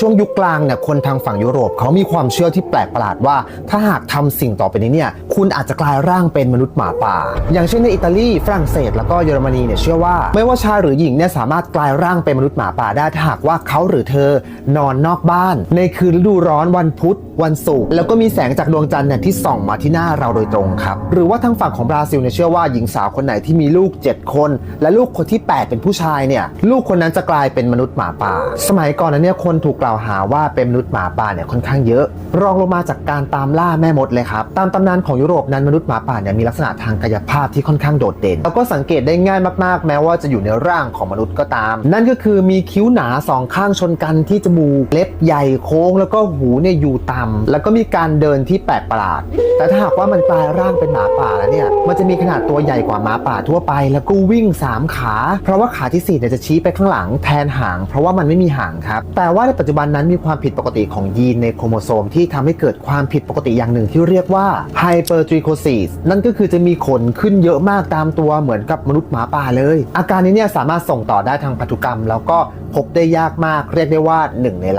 ช่วงยุคกลางเนี่ยคนทางฝั่งยุโรปเขามีความเชื่อที่แปลกประหลาดว่า ถ้าหากทำสิ่งต่อไปนี้เนี่ยคุณอาจจะกลายร่างเป็นมนุษย์หมาป่า อย่างเช่นในอิตาลีฝรั่งเศส แล้วก็เยอรมนีเนี่ยเชื่อว่า ไม่ว่าชายหรือหญิงเนี่ยสามารถกลายร่างเป็นมนุษย์หมาป่าได้ถ้าหากว่าเขาหรือเธอนอนนอกบ้าน ในคืนฤดูร้อนวันพุธ วันศุกร์แล้วก็มีแสงจากดวงจันทร์เนี่ยที่ส่องมาที่หน้าเราโดยตรงครับหรือว่าทางฝั่งของบราซิลเนี่ยเชื่อว่าหญิงสาวคนไหนที่มีลูก 7 คน และลูกคนที่ 8 เป็นผู้ชายเนี่ยลูกคนนั้นจะกลายเป็นมนุษย์หมาป่า สมัยก่อนนั้นเนี่ยคนถูกกล่าวหาว่าเป็นมนุษย์หมาป่าเนี่ยค่อนข้างเยอะ รองลงมาจากการตามล่าแม่มดเลยครับ ตามตำนานของยุโรปนั้นมนุษย์หมาป่าเนี่ยมีลักษณะทางกายภาพที่ค่อนข้างโดดเด่นแล้วก็สังเกตได้ง่ายมากๆ แม้ว่าจะอยู่ในร่างของมนุษย์ก็ตาม นั่นก็คือมีคิ้วหนาสองข้างชนกันที่จมูกเล็บใหญ่โค้ง แล้วก็หูเนี่ยอยู่ต่ำแล้วก็มีการเดินที่แปลกประหลาด แต่ถ้าหากว่ามันกลายร่างเป็นหมาป่าแล้วเนี่ย มันจะมีขนาดตัวใหญ่กว่าหมาป่าทั่วไป แล้วก็วิ่งสามขา เพราะว่าขาที่สี่เนี่ยจะชี้ไปข้างหลังแทนหาง เพราะว่ามันไม่มีหางครับ แต่ว่าในปัจจุบันนั้นมีความผิดปกติของยีนในโครโมโซมที่ทำให้เกิดความผิดปกติอย่างหนึ่งที่เรียกว่า hypertrichosis นั่นก็คือจะมีขนขึ้นเยอะมากตามตัวเหมือนกับมนุษย์หมาป่าเลย อาการนี้เนี่ยสามารถส่งต่อได้ทางพันธุกรรม แล้วก็พบได้ยากมากเรียกได้ว่าหนึ่งใน